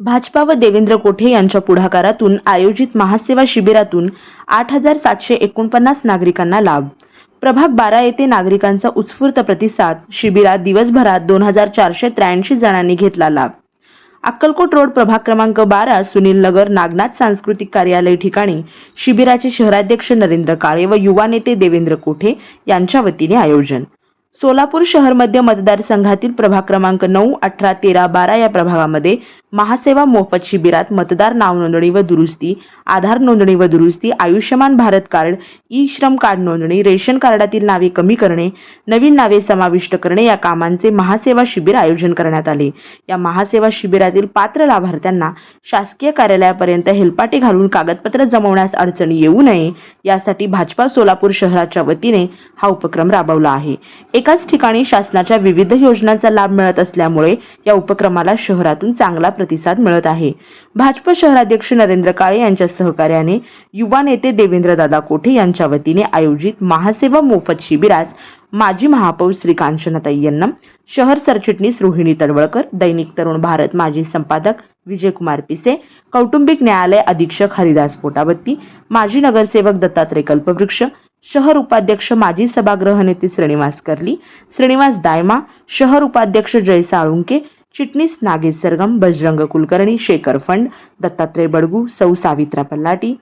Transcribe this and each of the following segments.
भाजपा व देवेंद्र कोठे यांच्या पुढाकारातून आयोजित महासेवा शिबिरातून आठ हजार सातशे एकोणपन्नास नागरिकांना लाभ. प्रभाग बारा येथे नागरिकांचा उत्स्फूर्त प्रतिसाद. शिबिरात दिवसभरात दोन हजार चारशे त्र्याऐंशी जणांनी घेतला लाभ. अक्कलकोट रोड प्रभाग क्रमांक बारा सुनील नगर नागनाथ सांस्कृतिक कार्यालय ठिकाणी शिबिराचे शहराध्यक्ष नरेंद्र काळे व युवा नेते देवेंद्र कोठे यांच्या वतीने आयोजन. सोलापूर शहर मध्य मतदारसंघातील प्रभाग क्रमांक नऊ अठरा तेरा बारा या प्रभागामध्ये महासेवा मोफत शिबिरात मतदार नाव नोंदणी व दुरुस्ती आधार नोंदणी व दुरुस्ती Ayushman Bharat card E Shram card नोंदणी रेशन कार्डातील नावे कमी करणे नवीन नावे समाविष्ट करणे या कामांचे महासेवा शिबिर आयोजन करण्यात आले. या महासेवा शिबिरातील पात्र लाभार्थ्यांना शासकीय कार्यालयापर्यंत हेलपाटे घालून कागदपत्र जमवण्यास अडचणी येऊ नये यासाठी भाजपा सोलापूर शहराच्या वतीने हा उपक्रम राबवला आहे. एकाच ठिकाणी शासनाच्या विविध योजनांचा लाभ मिळत असल्यामुळे या उपक्रमाला शहरातून चांगला प्रतिसाद मिळत आहे. भाजप शहराध्यक्ष नरेंद्र काळे यांच्या सहकार्याने युवा नेते देवेंद्र दादा कोठे यांच्या वतीने आयोजित महासेवा मोफत शिबिरास माजी महापौर श्री कांचनाताई यन्नम शहर सरचिटणीस रोहिणी तडवळकर दैनिक तरुण भारत माजी संपादक विजयकुमार पिसे कौटुंबिक न्यायालय अधीक्षक हरिदास पोटावत्ती माजी नगरसेवक दत्तात्रय कल्पवृक्ष शहर उपाध्यक्ष माजी सभागृह नेते श्रीनिवास कर्ली श्रीनिवास दायमा शहर उपाध्यक्ष जय साळुंके चिटणीस नागेश सरगम बजरंग कुलकर्णी शेखर फंड दत्तात्रय बडगू सौ सावित्रा पल्लाटी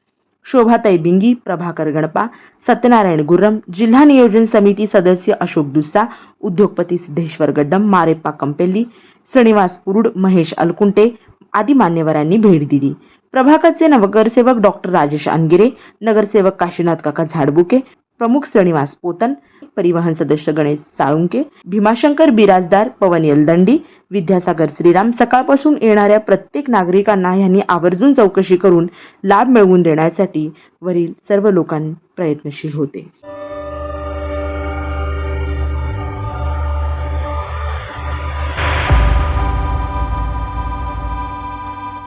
शोभाताई बिंगी प्रभाकर गणपा सत्यनारायण गुर्रम जिल्हा नियोजन समिती सदस्य अशोक दुस्सा उद्योगपती सिद्धेश्वर गड्डम मारेप्पा कंपेल्ली श्रीनिवास पुरुड महेश अलकुंटे आदी मान्यवरांनी भेट दिली. प्रभागाचे नगरसेवक डॉक्टर राजेश अनगिरे नगरसेवक काशीनाथ काका झाडबुके प्रमुख श्रीनिवास पोतन परिवहन सदस्य गणेश साळुंके भीमाशंकर बिराजदार पवन यलदंडी विद्यासागर श्रीराम सकाळपासून येणाऱ्या प्रत्येक नागरिकांना यांनी आवर्जून चौकशी करून लाभ मिळवून देण्यासाठी वरील सर्व लोकांनी प्रयत्नशील होते.